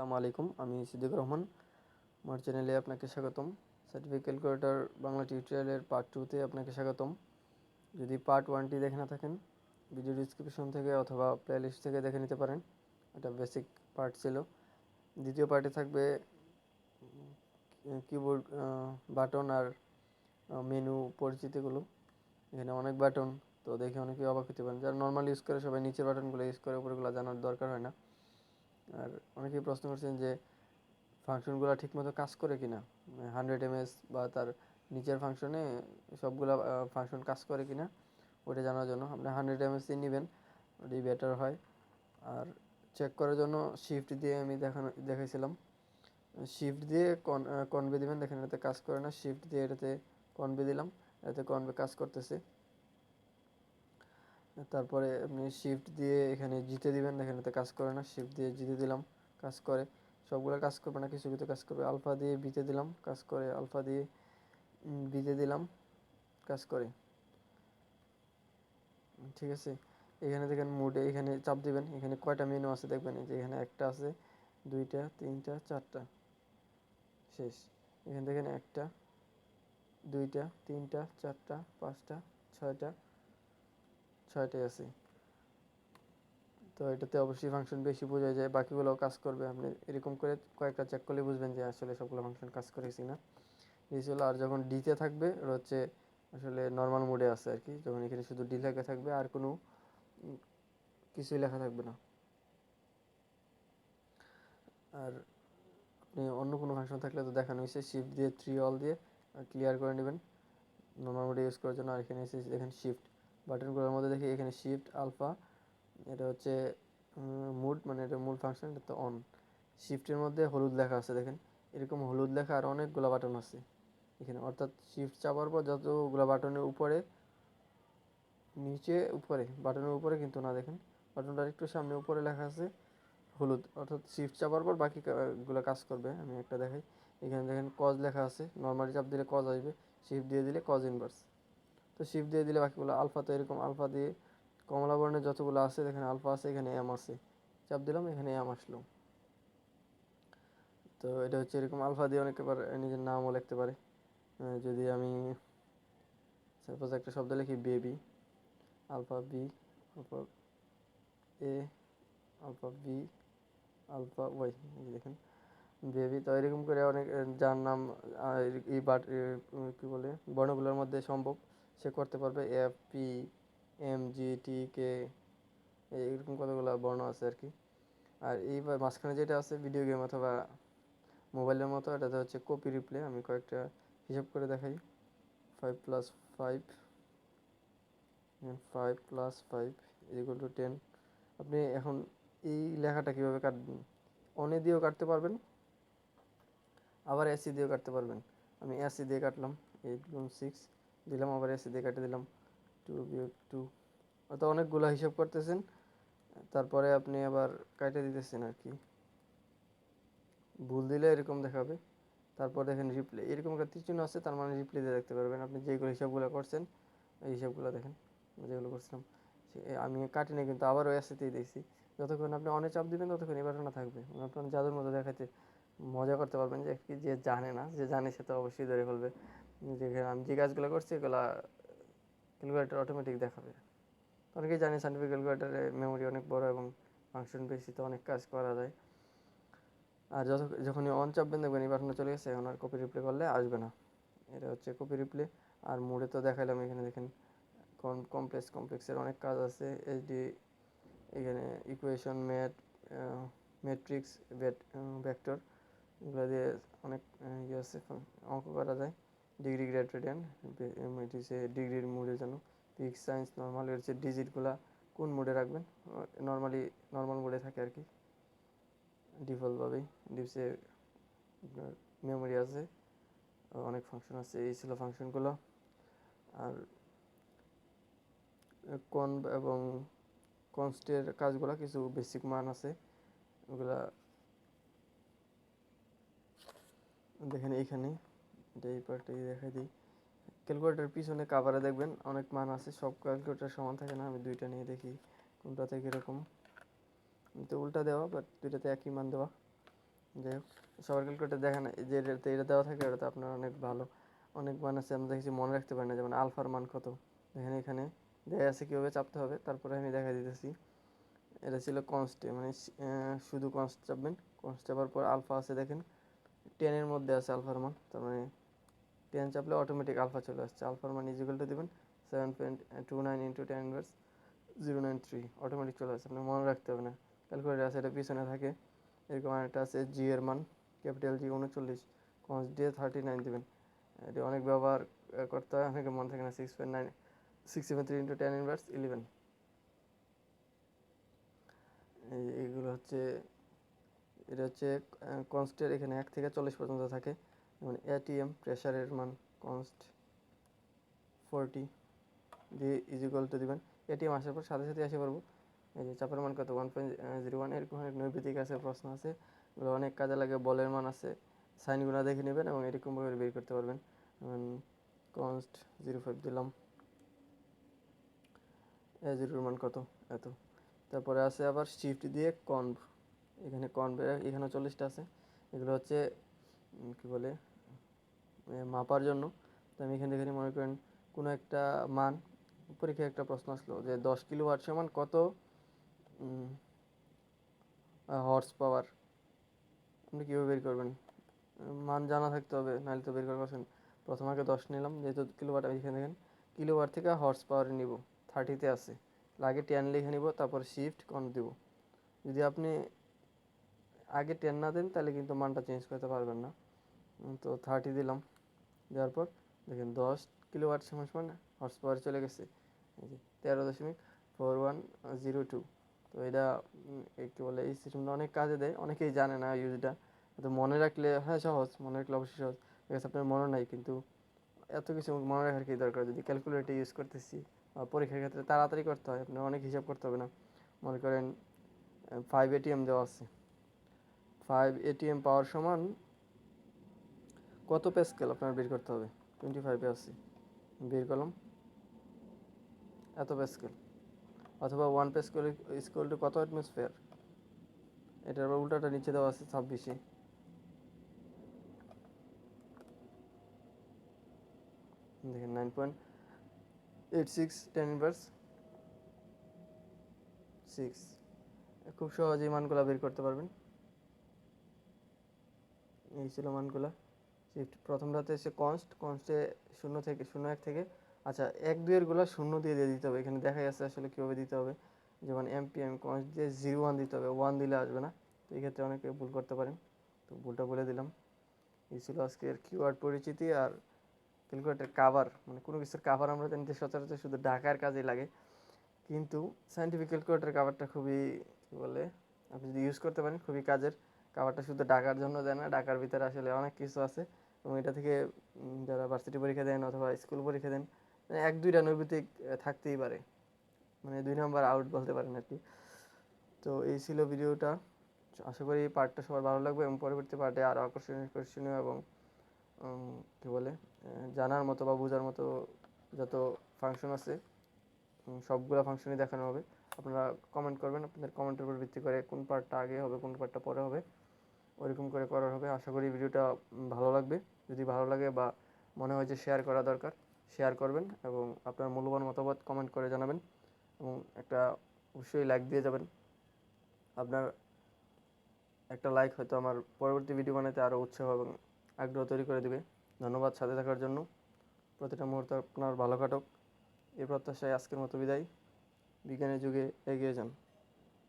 আসসালামু আলাইকুম, আমি সিদ্দিকুর রহমান। আমার চ্যানেলে আপনাকে স্বাগতম। সার্টিফিকেট ক্যালকুলেটর বাংলা টিউটোরিয়ালের পার্ট টুতে আপনাকে স্বাগতম। যদি পার্ট ওয়ানটি দেখে না থাকেন ভিডিও ডিসক্রিপশন থেকে অথবা প্লেলিস্ট থেকে দেখে নিতে পারেন। এটা বেসিক পার্ট ছিল। দ্বিতীয় পার্টে থাকবে কিবোর্ড বাটন আর মেনু পরিচিতিগুলো। এখানে অনেক বাটন তো দেখে অনেকেই অবাক হতে পারেন। যারা নর্মাল ইউজ করে, সবাই নিচের বাটনগুলো ইউজ করে, উপরেগুলো জানার দরকার হয় না। আর অনেকেই প্রশ্ন করছেন যে ফাংশনগুলো ঠিকমতো কাজ করে কি না হান্ড্রেড এমএস বা তার নিচের ফাংশনে সবগুলো ফাংশন কাজ করে কি না ওটা জানার জন্য আপনি হান্ড্রেড এমএসই নেবেন, ওটাই বেটার হয়। আর চেক করার জন্য শিফট দিয়ে আমি দেখানো, দেখাইছিলাম। শিফট দিয়ে কন কনভে দেবেন, দেখেন এটাতে কাজ করে না। শিফট দিয়ে এটাতে কনভে দিলাম, এটাতে কনভে কাজ করতেছে। তারপরে আপনি শিফট দিয়ে এখানে জিতে দিবেন, দেখেন এতে কাজ করে না শিফট দিয়ে জিতে দিলাম, কাজ করে। সবগুলো কাজ করবে না, কিছু কিছু কাজ করবে। আলফা দিয়ে বিতে দিলাম, কাজ করে। আলফা দিয়ে বিতে দিলাম, কাজ করে। ঠিক আছে? এখানে দেখেন মুডে এখানে চাপ দিবেন। এখানে কয়টা মেনু আছে দেখবেন? যে এখানে একটা আছে, দুইটা, তিনটা, চারটা। শেষ। এখানে দেখেন একটা, দুইটা, তিনটা, চারটা, পাঁচটা, ছয়টা ছয়টাই আছে। তো এটাতে অবশ্যই ফাংশন বেশি বোঝা যায়, বাকিগুলোও কাজ করবে। আপনি এরকম করে কয়েকটা চেক করলে বুঝবেন যে আসলে সবগুলো ফাংশন কাজ করেছি না ছিল, আর যখন ডিতে থাকবে হচ্ছে আসলে নর্মাল মোডে আছে আর কি। যখন এখানে শুধু ডি লেখা থাকবে, আর কোনো কিছুই লেখা থাকবে না। আর আপনি অন্য কোনো ফাংশন থাকলে তো দেখানো হয়েছে শিফট দিয়ে থ্রি অল দিয়ে ক্লিয়ার করে নেবেন। নর্মাল মোডে ইউজ করার জন্য, আর এখানে এসে দেখেন শিফট বাটনগুলোর মধ্যে দেখি এখানে শিফট আলফা এটা হচ্ছে মুড মানে এটা মূল ফাংশন এটা তো অন শিফটের মধ্যে হলুদ লেখা আছে, দেখেন। এরকম হলুদ লেখা আর অনেকগুলো বাটন আছে এখানে। অর্থাৎ শিফট চাপার পর যতগুলো বাটনের উপরে, নিচে, উপরে বাটনের উপরে কিন্তু না, দেখেন। বাটনটার একটু সামনে উপরে লেখা আছে, হলুদ। অর্থাৎ শিফট চাপার পর বাকিগুলো কাজ করবে। আমি একটা দেখাই। এখানে দেখেন কজ লেখা আছে। নর্মালি চাপ দিলে কজ আসবে। শিফট দিয়ে দিলে কজ ইনভার্স তো শিফট দিয়ে দিলে বাকিগুলো আলফা তো এরকম আলফা দিয়ে কমলা বর্ণের যতগুলো আছে এখানে আলফা আছে, এখানে এম আছে। চাপ দিলাম, এখানে এম আসলো। তো এটা হচ্ছে এরকম আলফা দিয়ে অনেকে নিজের নামও লিখতে পারে। যদি আমি সাপোজ একটা শব্দ লিখি baby alpha B alpha A alpha B alpha Y দেখেন। বেবি তো এরকম করে অনেক যার নাম এই বাট কী বলে, বর্ণগুলোর মধ্যে সম্ভব। সে করতে পারবে F P M G T K এরকম কতগুলো বর্ণ আছে আর কি। আর এই মাঝখানে যেটা আছে ভিডিও গেম অথবা মোবাইলের মতো, এটাতে হচ্ছে কপি রিপ্লে আমি কয়েকটা হিসাব করে দেখাই। Five plus five five plus five equal to ten আপনি এখন এই লেখাটা কীভাবে কাটবেন অনে দিয়েও কাটতে পারবেন, আবার এসি দিয়েও কাটতে পারবেন। আমি এসি দিয়ে কাটলাম এইট সিক্স দিলাম, আবার এসি দিয়ে কাটে দিলাম। টু বিয়োগ টু অর্থাৎ অনেকগুলো হিসাব করতেছেন, তারপরে আপনি আবার কাটে দিতেছেন আর কি। ভুল দিলে এরকম দেখাবে। তারপর দেখেন রিপ্লে এরকম একটা তীর আছে, তার মানে রিপ্লে দিয়ে দেখতে পারবেন। আপনি যেগুলো হিসাবগুলো করছেন, এই হিসাবগুলো দেখেন যেগুলো করছিলাম আমি কাটিনি কিন্তু আবারও এসেতেই দিয়েছি। যতক্ষণ আপনি অনেক চাপ দিবেন, ততক্ষণ এবার না থাকবে। আপনার জাদুর মতো দেখাতে মজা করতে পারবেন যে যে জানে না, যে জানে সে তো অবশ্যই ধরে ফেলবে। যেখানে আমি যে কাজগুলো করছি এগুলো ক্যালকুলেটার অটোমেটিক দেখাবে। অনেকেই জানে সাইন্টিফিক ক্যালকুলেটারে মেমোরি অনেক বড় এবং ফাংশন বেশি তো অনেক কাজ করা যায়। আর যত যখনই অন চাপবেন দেখবেন, এই বাটনটা চলে গেছে আর কপি রিপ্লে করলে আসবে না। এটা হচ্ছে কপি রিপ্লে আর মোডে তো দেখাইলাম, এখানে দেখেন কমপ্লেক্স কমপ্লেক্সের অনেক কাজ আছে। এইচডি এখানে ইকুয়েশন ম্যাট ম্যাট্রিক্স ভেক্টর এগুলো দিয়ে অনেক ইয়ে আছে অঙ্ক করা যায়। ডিগ্রি গ্রেড রেডিয়ান এটি হচ্ছে ডিগ্রির মোডের যেন ফিক্স সায়েন্স নর্মাল হচ্ছে ডিজিটগুলা কোন মোডে রাখবেন? নর্মালি নর্মাল মোডে থাকে আর কি। ডিফল্টভাবেই ডিপসে আপনার মেমোরি আছে, অনেক ফাংশন আছে, এই ছিল ফাংশনগুলো আর কন এবং কনস্টের কাজগুলো কিছু বেসিক মান আছে, ওগুলা দেখেন এইখানে। এটা এই পার্টটাই দেখাই দিই। ক্যালকুলেটার পিছনে কাভারে দেখবেন অনেক মান আছে, সব ক্যালকুলেটার সমান থাকে না, আমি দুইটা নিয়ে দেখি কোনটাতে কীরকম। তো উল্টা দেওয়া বাট দুইটাতে একই মান দেওয়া। যাই হোক, সবার ক্যালকুলেটার দেখেন যে এটাতে এটা দেওয়া থাকে, ওটাতে আপনার অনেক ভালো। অনেক মান আছে, আমরা দেখেছি, মনে রাখতে পারি না, যেমন আলফার মান কত। দেখেন এখানে দেয়া আছে কীভাবে চাপতে হবে, তারপরে আমি দেখা দিতেছি। এটা ছিল কনস্টে মানে শুধু কনস্ট চাপবেন। কনস্ট চাপার পর আলফা আছে, দেখেন। টেনের মধ্যে আছে আলফার মান, তার মানে টেন চাপলে অটোমেটিক আলফা চলে আসছে। আলফার মান ইজিক্যাল টু দেবেন seven point two nine into ten inverse zero nine three automatic চলে আসছে। আপনি মনে রাখতে হবে না। ক্যালকুলেটার আছে এটা পিছনে থাকে। এরকম একটা আছে জি এর মান ক্যাপিটাল জি উনচল্লিশ কনস ডি থার্টি নাইন দেবেন। এটি অনেক ব্যবহার করতে হয়। অনেকে মনে থাকে না six point nine six seven three into ten inverse eleven এই এইগুলো হচ্ছে, এটা হচ্ছে কনস্টের এখানে এক থেকে চল্লিশ পর্যন্ত থাকে। যেমন এটিএম প্রেশারের মান কনস্ট ফোরটি দিয়ে ইজিক্যাল টু দিবেন। এটিএম আসার পর সাথে সাথে আসে পারব এই যে চাপের মান কত? ওয়ান পয়েন্ট জিরো ওয়ান এরকম অনেক নৈবেদিক আছে, প্রশ্ন আছে। এগুলো অনেক কাজে লাগে, বলের মান আছে। সাইনগুলো দেখে নেবেন এবং এরকমভাবে বের করতে পারবেন। কনস্ট জিরো ফাইভ দিলাম। এ জিরোর মান কত? এত। তারপরে আছে আবার শিফট দিয়ে কনভ এখানে কনভ এখানে চল্লিশটা আছে। এগুলো হচ্ছে কি বলে? মাপার জন্য। তো আমি এখানে এখানে মনে করেন কোনো একটা মান, পরীক্ষায় একটা প্রশ্ন আসলো যে দশ কিলো ওয়াট সমান কত হর্স পাওয়ার আপনি কীভাবে বের করবেন? মান জানা থাকতে হবে, নাহলে তো বের করা পারছেন প্রথম আগে দশ নিলাম, যেহেতু কিলো ওয়াট এখানে দেখেন কিলো ওয়াট থেকে হর্স পাওয়ার নিব থার্টিতে আছে। আগে টেন লিখে নিব, তারপর শিফট কন দিব। যদি আপনি আগে টেন না দেন, তাহলে কিন্তু মানটা চেঞ্জ করতে পারবেন না। তো থার্টি দিলাম। দেওয়ার পর দেখেন দশ কিলো ওয়াট সমান সমান হর্স পাওয়ার চলে গেছে। এই যে তেরো দশমিক ফোর ওয়ান জিরো টু তো এটা কী বলে, এই সিস্টেমটা অনেক কাজে দেয়। অনেকেই জানে না ইউজটা তো মনে রাখলে হ্যাঁ সহজ। মনে রাখলে অবশ্যই সহজ। ঠিক আছে আপনার মনে নাই, কিন্তু এত কিছু মনে রাখার কি দরকার? যদি ক্যালকুলেটর ইউজ করতেছি বা পরীক্ষার ক্ষেত্রে তাড়াতাড়ি করতে হয়, আপনার অনেক হিসাব করতে হবে না। মনে করেন ফাইভ এটিএম দেওয়া আছে। ফাইভ এটিএম পাওয়ার সমান কত প্যাসকেল আপনার বের করতে হবে? টোয়েন্টি ফাইভে আছে। বের করলাম। এত প্যাসকেল অথবা ওয়ান প্যাসকেল স্কুল টু কত অ্যাটমসফিয়ার এটার আবার উল্টাটা নিচে দেওয়া আছে ছাব্বিশে। দেখেন nine point eight six ten inverse six খুব সহজেই মানগুলা বের করতে পারবেন। এই ছিল মানগুলো। শিফট প্রথমটাতে এসে কনস্ট কনস্টে শূন্য থেকে, শূন্য এক থেকে আচ্ছা এক দুইয়েরগুলো শূন্য দিয়ে দিয়ে দিতে হবে। এখানে দেখা যাচ্ছে আসলে কীভাবে দিতে হবে। যেমন এমপিএম কনস্ট দিয়ে জিরো ওয়ান দিতে হবে ওয়ান দিলে আসবে না। তো এই ক্ষেত্রে অনেকে ভুল করতে পারেন। তো ভুলটা বলে দিলাম। এই ছিল আজকের কিওয়ার্ড পরিচিতি আর ক্যালকুলেটার কাভার মানে কোনো কিছুর কাভার আমরা জানি যে সচরাচর শুধু ঢাকার কাজে লাগে। কিন্তু সাইন্টিফিক ক্যালকুলেটার কাভারটা খুবই, কী বলে, আপনি যদি ইউজ করতে পারেন, খুবই কাজের। কাভারটা শুধু ডাকার জন্য দেয় না ডাকার ভিতরে আসলে অনেক কিছু আছে। এবং এটা থেকে যারা ভার্সিটি পরীক্ষা দেন অথবা স্কুল পরীক্ষা দেন মানে এক দুইটা নৈবিতিক থাকতেই পারে। মানে দুই নম্বর আউট বলতে পারেন আর কি তো এই ছিল ভিডিওটা। আশা করি পার্টটা সবার ভালো লাগবে এবং পরবর্তী পার্টে আরও আকর্ষণীয় আকর্ষণীয় এবং কী বলে জানার মতো বা বোঝার মতো যত ফাংশন আছে সবগুলো ফাংশনই দেখানো হবে। আপনারা কমেন্ট করবেন, আপনাদের কমেন্টের উপর ভিত্তি করে কোন পার্টটা আগে হবে, কোন পার্টটা পরে হবে। ওইরকম করে করার হবে। আশা করি ভিডিওটা ভালো লাগবে। যদি ভালো লাগে বা মনে হয় যে শেয়ার করা দরকার শেয়ার করবেন এবং আপনার মূল্যবান মতামত কমেন্ট করে জানাবেন এবং একটা অবশ্যই লাইক দিয়ে যাবেন। আপনার একটা লাইক হয়তো আমার পরবর্তী ভিডিও বানাতে আরও উৎসাহ এবং আগ্রহ তৈরি করে দেবে। ধন্যবাদ সাথে থাকার জন্য। প্রতিটা মুহূর্ত আপনার ভালো কাটুক। এই প্রত্যাশায় আজকের মতো বিদায়। বিজ্ঞানের যুগে এগিয়ে যান।